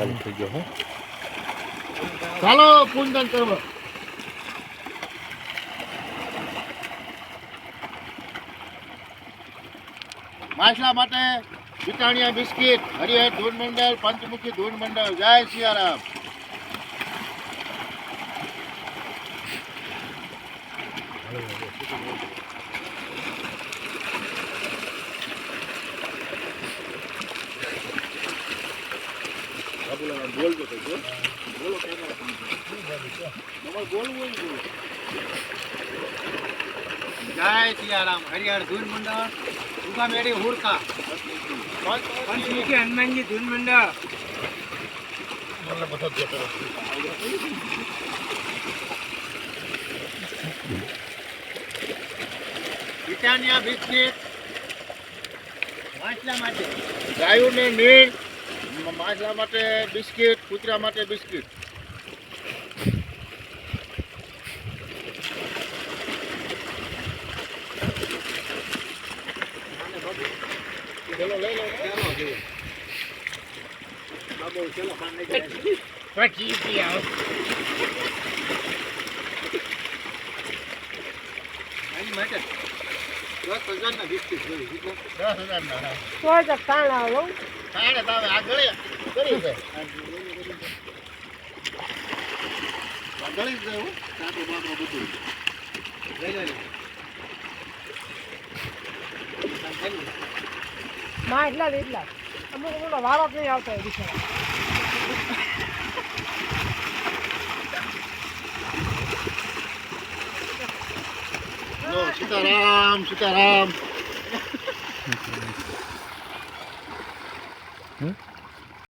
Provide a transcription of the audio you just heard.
ચાલુ થઈ ગયો, હે. ચાલો પૂજન કરવા. માછલા માટે બિટાણિયા બિસ્કિટ, હરિહર ધૂન મંડળ પંચમુખી ધૂન મંડળ જય સિયારામ. બાબુલાલ બોલજો બોલો બોલવું હોય ને જય સિયારામ. હરિહર ધૂન મંડળ. ઉગા મેળી પંચમુખી હનુમાનજી ધૂન મંડળ. Britannia biscuit. વાંચલા માટે. ગાયોને નીર માછલા માટે બિસ્કિટ કૂતરા માટે બિસ્કિટ. પી આવો માટે દસ હજારના બિસ્કિટ દસ હજાર ના કોઈ તો કાણા લઉં કાણે તાવે આ ગળી ગળી છે ગળી જ છે. કાંટો બાટો બધું માં એટલા જ એટલા. અમુક અમુક વારો જ નહીં આવતો હોય બિચારા સીતારામ સીતારામ. Hmm?